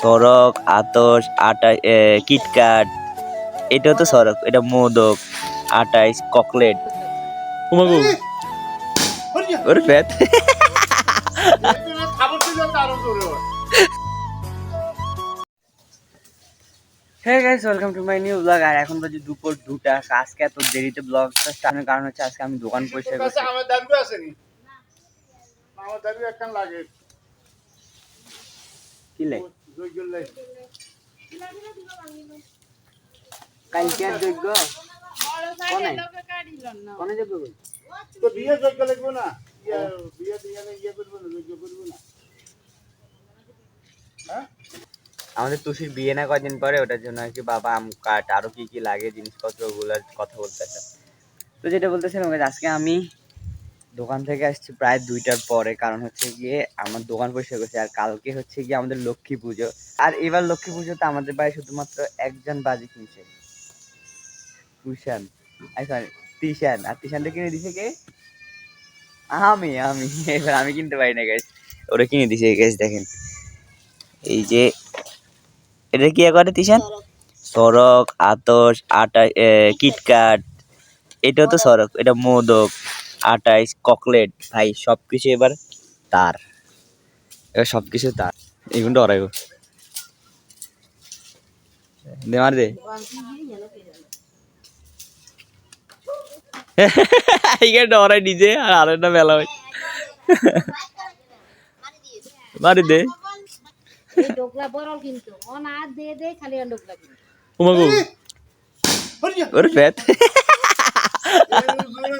সড়ক আতস আটাই কিটকাট। এটাও তো সড়ক এটা মোদক আটাইশ ককলেট। উমাগু। ওর ফ্যাট হ্যাঁ guys welcome to my new blog আর এখন বাজে দুপুর দুটা আজকে এত দেরিতে ব্লগ স্টার্টের কারণ হচ্ছে আজকে আমি দোকান পরিষ্কার করছি। আমার দাবি আসেনি। আমার একখান লাগে। কি লাগে? কালকে যোগ্য? কোনে? যোগ্য তো বিয়ে যোগ্য লাগবে না? ইয়ে, বিয়ে দিয়ে ইয়ে করব না যোগ্য করব না। হ্যাঁ? আমাদের তুষির বিয়ে না কদিন পরে ওটার জন্য আর কি বাবা আম কাঠ আরও কি কি লাগে জিনিসপত্র ওগুলোর কথা বলতেছে তো যেটা বলতেছিলাম আজকে আমি দোকান থেকে আসছি প্রায় দুইটার পরে কারণ হচ্ছে গিয়ে আমার দোকান পরিষ্কার করছি আর কালকে হচ্ছে গিয়ে আমাদের লক্ষ্মী পুজো। আর এবার লক্ষ্মী পুজোতে আমাদের বাড়ি শুধুমাত্র একজন বাজি কিনছে। তুষান সরি তিশান। আর তিশানটা কিনে দিছে কে? আমি আমি। এবার আমি কিনতে পারি না গাইস ওরা কিনে দিছে গাইস দেখেন। এই যে এটা কি করে তিশান? সড়ক। আতস আটা কিটকাট। এটাও তো সড়ক এটা মোদক। আটাইশ ককলেট ভাই সব কিছু এবার তার। এবার সব কিছু তার এগুলো অরাইব দে মার দে। এইখানে ডরাই নিজে আর আরেকটা মেলা হয়। মারি দে। এই ডোকলা বরল কিন্তু। অন আর দিয়ে দে খালি ডোকলা কিন্তু। হরিয়া ওর ফ্যাট জোরে দিছে তো হাতে দাইয়ে উঠে চল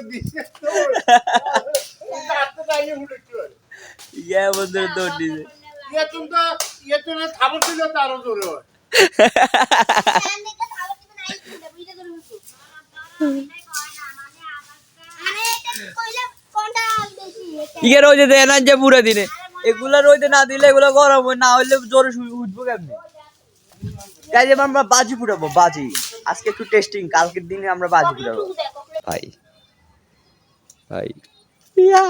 ইয়া রোদে দেয় না যে পুরো দিনে, এগুলা রোদে না দিলে এগুলো গরম না হলে জোরে উঠবো কেমনি? কাজে আমরা বাজি ফুটাবো, বাজি। আজকে একটু টেস্টিং কালকের দিনে আমরা বাজি ফুটাবো। ভাই ভাই। ইয়া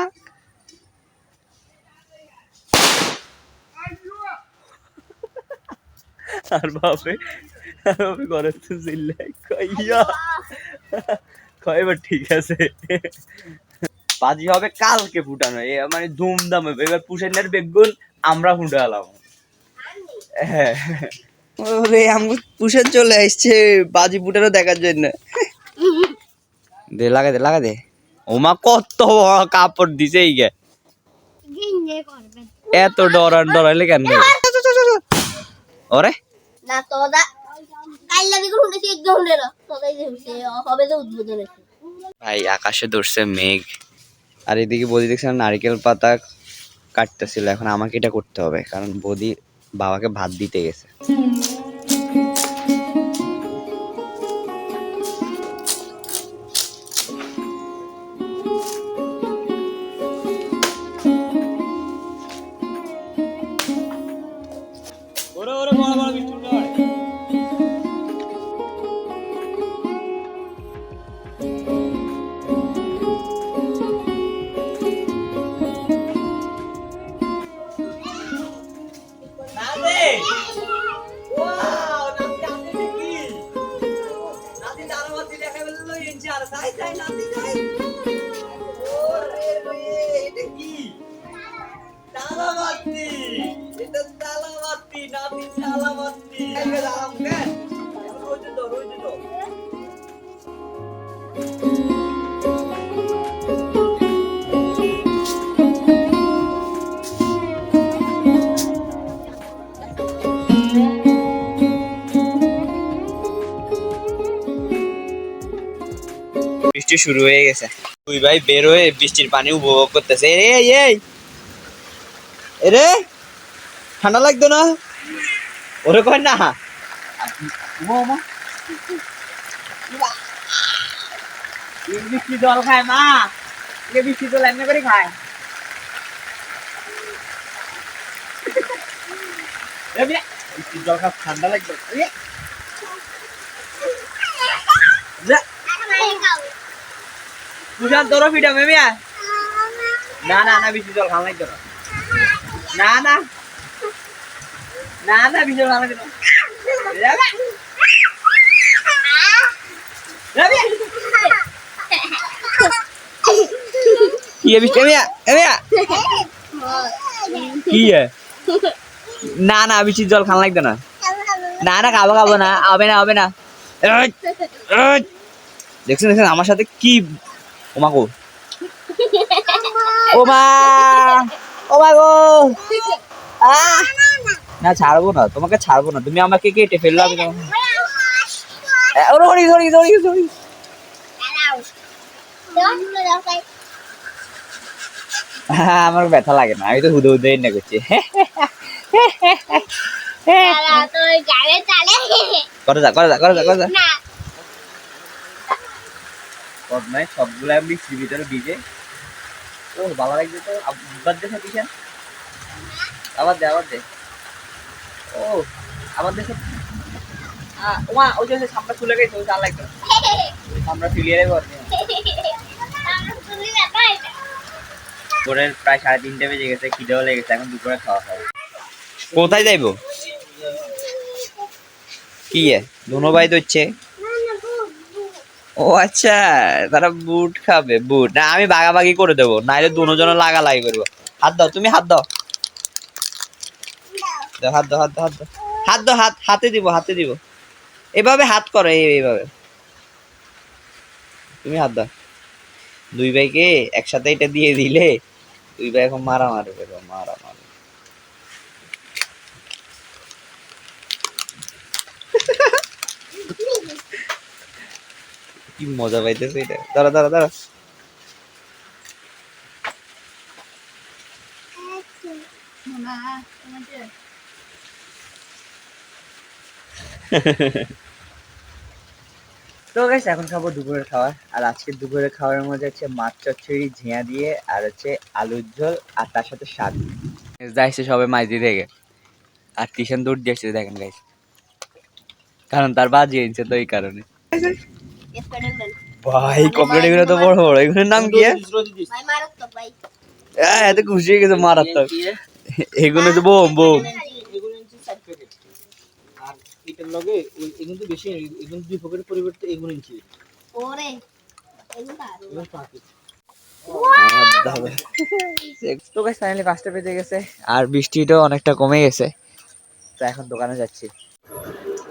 আর বাপে আর বাপে ঘরে তো চিল্লে কইয়া কয় এবার ঠিক আছে। বাজি হবে কালকে ফুটানো। এ মানে ধুমধাম। হবে এবার পুষেনের বেগুন আমরা ফুটালাম হ্যাঁ। ওরে আমি পুষেন চলে আসছে। বাজি ফুটানো দেখার জন্য। দে লাগা দে লাগা দে। ওমা কত বড় কাপড় দিছে এই গে। এত ডরান ডরাইলে কেন ওরে। না তোদা ভাই আকাশে ধরছে মেঘ। আর এদিকে বদি দেখছিলাম নারকেল পাতা কাটতেছিল এখন আমাকে এটা করতে হবে কারণ বদি বাবাকে ভাত দিতে গেছে। বৃষ্টি শুরু হয়ে গেছে। তুই ভাই বের হয়ে বৃষ্টির পানি উপভোগ করতেছে। এই এই এরে ঠান্ডা লাগতো না? ওরে কয় না? বৃষ্টি জল খায় মা। এ বৃষ্টি জল এমনি করে খায়। বৃষ্টির জল খা ঠান্ডা লাগবে। না না না বেশি জল খাওয়া লাগতো না। না না। না না বিজয় ভালো কেন কি है बिस्टे मिया ए मिया কি है না না আমি জল খান লাগবে না না না খাবো খাবো না হবে না হবে না এই, এই। দেখছেন দেখছেন আমার সাথে কি ওমা গো ওমা ওমা গো আহ! না ছাড়বো না তোমাকে ছাড়বো না তুমি আমাকে কেটে ফেললো আমি তোমাকে আমার ব্যথা লাগে না আমি তো হুদে হুদে না করছি। করে যা করে যা করে যা করে যা। সবগুলো আমি মিক্সির ভিতরে ভিজে ও ভালো লাগছে তো আবার দেখে আবার দে আবার দে। ও আবার দেখে ওমা ওই যে সামনে খুলে গেছে ওই চাল লাগবে আমরা ফিলিয়ে দেবো দুপুরের প্রায় সাড়ে তিনটে বেজে গেছে, খিদেও লেগেছে, এখন দুপুরে খাওয়া কোথায় যাইবো? কি ও আচ্ছা তারা বুট খাবে, বুট। না, আমি বাগাবাগি করে দেবো, নাইলে দুজন লাগা লাগি করব। হাত দাও, তুমি হাত দাও হাত দাও হাত দাও হাত দাও। হাত দাও, হাত, হাতে দিব হাতে দিব। এভাবে হাত করো, এই- এইভাবে। তুমি হাত দাও। দুই ভাইকে একসাথে এটা দিয়ে দিলে দুই ভাই এখন মারামারি করব মারামারি কি মজা পাইতেছে এটা। দাঁড়া দাঁড়া দাঁড়া। তো গাইস এখন খাব দুপুরের খাবার। আর আজকে দুপুরের খাবারের মধ্যে হচ্ছে মাছ চচ্চড়ি ঝিঙা দিয়ে আর হচ্ছে আলুর ঝোল আর তার সাথে শাক। যাইছে সবে মাঝদি থেকে আর টিউশন দূর দিয়ে এসেছে দেখেন গাইস কারণ তার বাজি এনেছে তো এই কারণে। ভাই কমপ্লিট এগুলো তো বড় বড়। এগুলোর নাম কি? এত খুশি হয়ে গেছে মারাত্মক। এগুলো তো বোম বোম এগুলো হচ্ছে চার প্যাকেট আর এটার লগে ওই- তো বেশি এগুলো দুই পকেটের পরিবর্তে এগুলো ইঞ্চি। এগুলো পাঁচ তো গাইস ফাইনালি পাঁচটা বেজে গেছে আর বৃষ্টিটাও অনেকটা কমে গেছে। তো এখন দোকানে যাচ্ছি।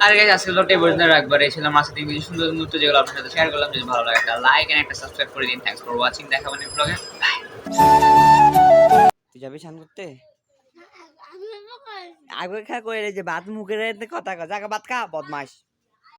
আর গাইস আজকে লোটে পর্যন্ত রাখবার। এই ছিল মাসে তিন কিছু সুন্দর মুহূর্ত যেগুলো আপনার সাথে শেয়ার করলাম। যদি ভালো লাগে একটা লাইক এন্ড একটা সাবস্ক্রাইব করে দিন। থ্যাঙ্কস ফর ওয়াচিং দেখা মানে ব্লগে তুই যাবি স্নান করতে? আগে খা কই রে যে ভাত মুখে কথা কথা ভাত খা বদমাশ